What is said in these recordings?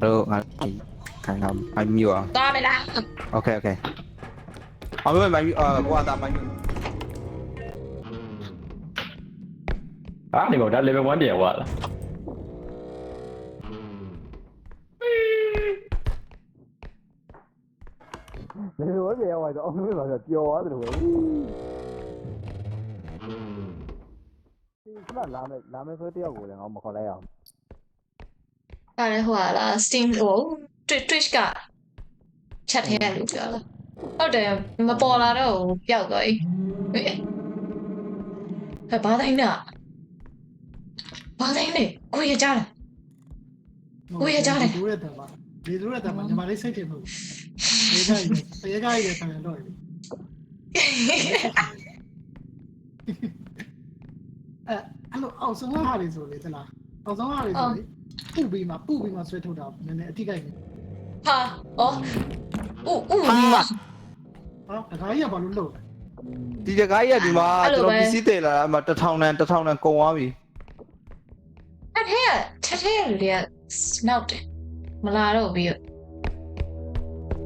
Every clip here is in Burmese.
Hello, I kind of I'm you à? Tao mày là. Ok ok. Không biết mày ờ qua tao mày. Ah, ni dah level 1 dia awal. Level 1 dia awal tu. Aku ni masa dia awal tu. Cái là làm làm cái số tiêu của thằng ông mà có lấy không? အောင်ဒါလည်းဟိုဟာလား Steam ဟို Twitch Twitch က chat ထဲရလို့ပြောလားဟုတ်တယ်မပေါ်လာတော့ဘူးပျောက်သွားပြီဟဲ့ဟဲ့ဘာတိုင်းလဲဘာတိုင်းလဲကိုရကြလားကိုရကြတယ်ဒီလိုရတဲ့မှာဒီလိုရတဲ့မှာညီမလေးစိတ်ထင်လို့ဒီကကြီးဒီကကြီးဆန်တော့ပြီအဲအဲ့လိုအောက်ဆုံးဟာတွေဆိုလေသလားအောက်ဆုံးဟာတွေဆိုလေ ပူပြီးမှပူပြီးမှဆွဲထုတ်တာနည်းနည်းအထိကိုက်နေဟာအော်ဥဥဒီမှာဟာတခါကြီးကဘာလို့လုပ်လဲဒီတကားကြီးကဒီမှာအဲ့လိုကျွန်ပဲတော်ပစ္စည်းတည်လာတာအမှ1000တန်1000တန်ကုန်သွားပြီအဲ့ထဲကထထဲလေကနောက်တယ်မလာတော့ဘူး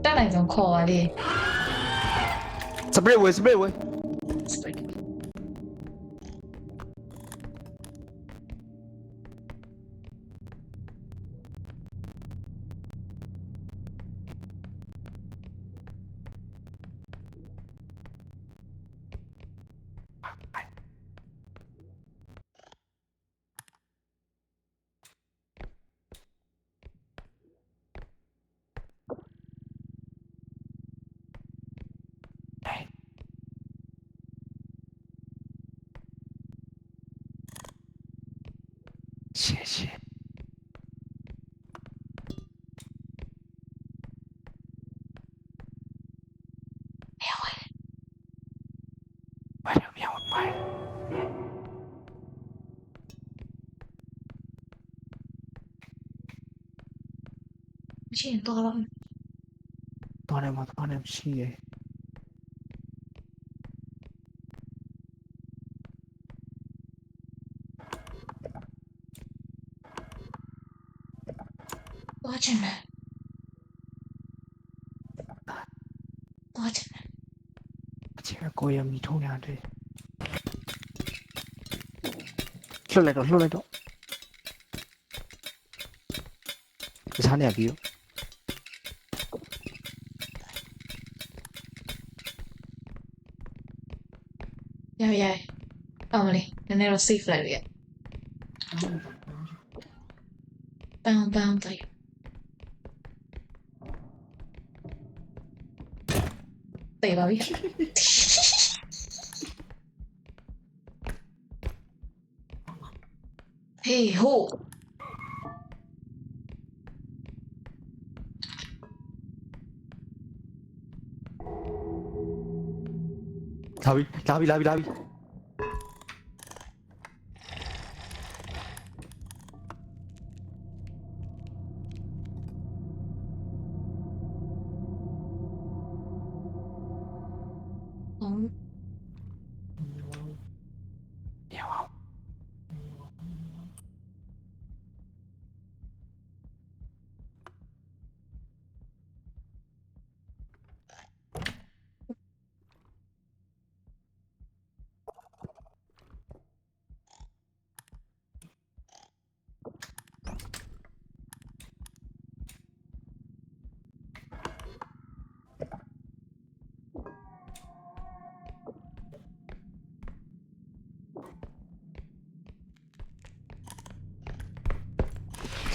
တက်နိုင်ဆုံးခေါ်ပါလေစပရစ်ဝေးစပရစ်ဝေး しよし。ماشيين طالعين طالع ما طالع مشي သွားချင်တယ်သွားချင်တယ်အချင်းကိုရမီထုံးရတယ်လှုပ်လိုက်တော့လှုပ်လိုက်တော့ဒီစားနေရပြီရောရရရအောင်မလေးနည်းနည်းတော့ safe လိုက်ရပန်းပန်းတို เตะเราอีกเฮ้โหลาวิลาวิลาวิลาวิ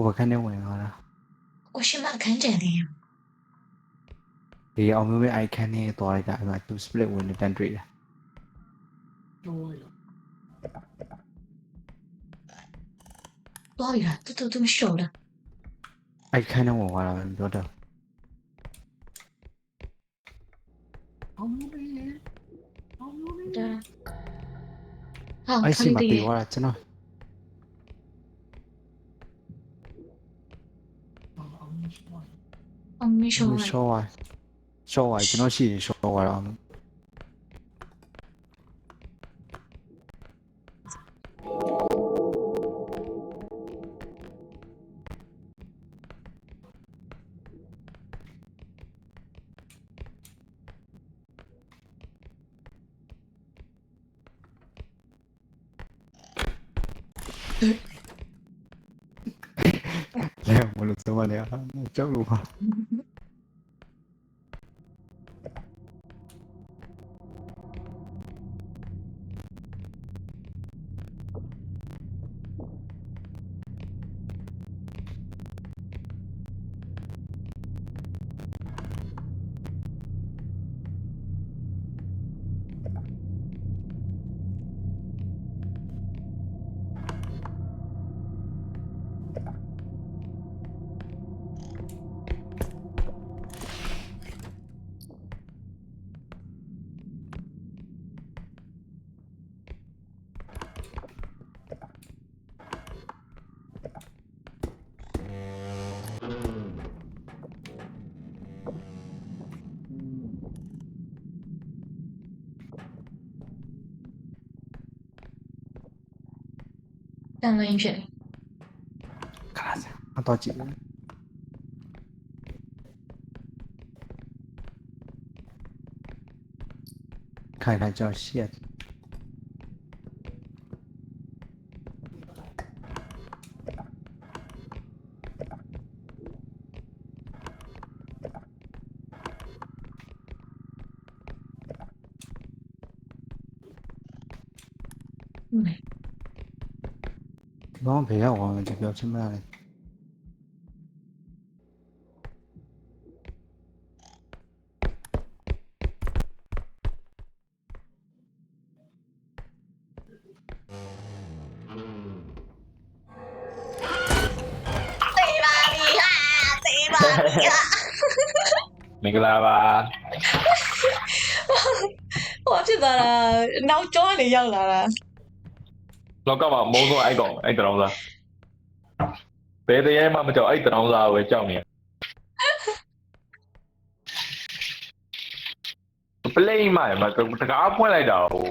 ကဲ့တော့ပြန်တော့လာဟိုဘက်ခန်းထဲဝင်လာတာကိုရှင်မအခန်းကျန်နေရဒီအောင်မျိုးမဲ့အိုက်ခန်းထဲသွားလိုက်တာအဲ့မှာသူ split ဝင်နေတန်းတွေ့တာတော့ရသွားပြီလားတူတူတူမရှိတော့လားအိုက်ခန်းထဲဝင်သွားတာပဲပြောတော့အောင်မလေးအောင်မလေးဒါဟာအဲ့ခစီလီမှာတီးပြေသွားတာကျွန်တော် အောင်မရှိပါ အမီရှောရှော့ဝါရှော့ဝါကျွန်တော်ရှိရင်ရှော့ဝါတော့ 我冇人理啊？吓，冇，邓伦音乐看一下啊到几看一看叫蟹子。嗯。 너무 배야 이제 몇십만 원에 mình là bà. Ủa rồi là nấu chó này dân là ဘယ်ရောက်သွားလဲဒီပြောချင်မလားမင်္ဂလာပါဟိုဖြစ်သွားတာနောက်ကျောင်းကနေရောက်လာတာလောကမှာမိုးဆုံးအဲ့ကောင်အဲ့တရောင်းစားဘယ်တရားမှမကြောက်အဲ့တရောင်းစားကိုပဲကြောက်နေရပလိမ့်မှာမတကားပွင့်လိုက်တာဟို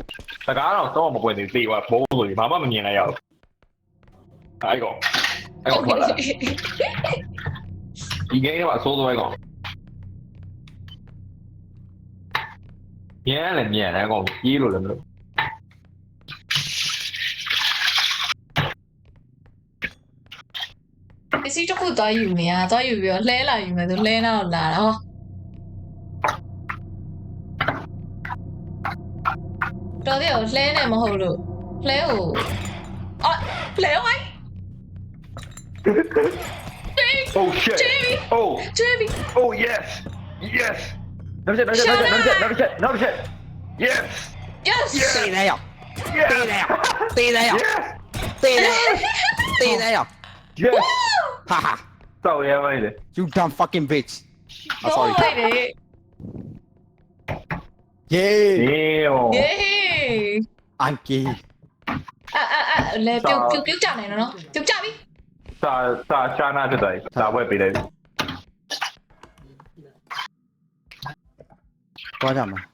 တကားတော့တော့မပွင့်သေးသေးကွာဘုံဆိုပြီးဘာမှမမြင်လိုက်ရဘူးအဲ့ကောင်အဲ့ကောင်ထွက်လာဒီဂိမ်းကအဆိုးဆုံးအဲ့ကောင်ညံလည်းညံတယ်ကောင်ကြီးလို့လည်းမလို့ စ္စည်းတစ်ခုသွားယူနေရသွားယူပြီးတော့လှဲလာယူမယ်ဆိုလှဲနောက်လာတာဟောတော်တယ်ကိုလှဲနေမဟုတ်လို့လှဲကိုအော်လှဲဝိုင်း Oh shit! Jamie! Oh! ကျွေးပြီ Oh yes! Yes! နောက်ချက်နောက်ချက်နောက်ချက်နောက်ချက်နောက်ချက် Yes! yes တေးနေရောက် Yes! တေးနေရောက်တေးနေရောက် Yes! တေးနေတေးနေရောက် Yes! Haha! Sao em ơi đấy? You dumb fucking bitch! I'm à, sorry. Đấy. Yeah! Damn! Yeah! I'm gay. À, à, à, là tiêu, tiêu, tiêu chào này nó. Tiêu chào đi. Sa, sa, cha na cho đấy. Sa quay bị đấy. Có chào mà.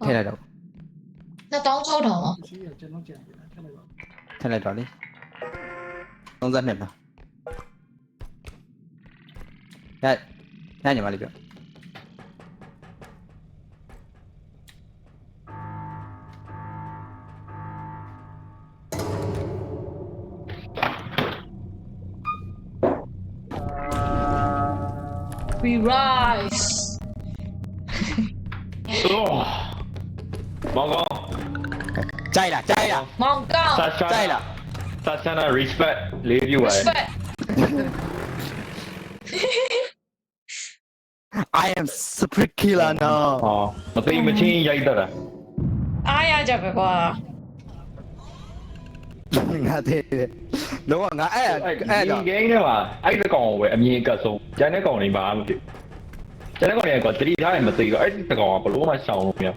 Thế là đâu? Nó tốn số đồ. Thế là đó đi. 너무 잘했나? 야, 야니 말이죠. We rise. 쏘. 먹어. 짜이라, 짜이라. 먹어. 짜이라. င်းဆာရှာကြိုက်လားဆာရှာနာ respect လေးပြပါ respect I am super killer now ဟောမသိမချင်းရိုက်တတ်တာအားရကြပဲကွာငါတဲ့တော့ငါအဲ့အဲ့အဲ့ဒီ တော့ game ထဲမှာအဲ့ဒီကောင်ကိုပဲအမြင်အကတ်ဆုံးကျန်တဲ့ကောင်တွေမှာမဖြစ်ကျန်တဲ့ကောင်တွေကတတိထားရင်မသိတော့အဲ့ဒီကောင်ကဘလို့မှရှောင်လို့မရ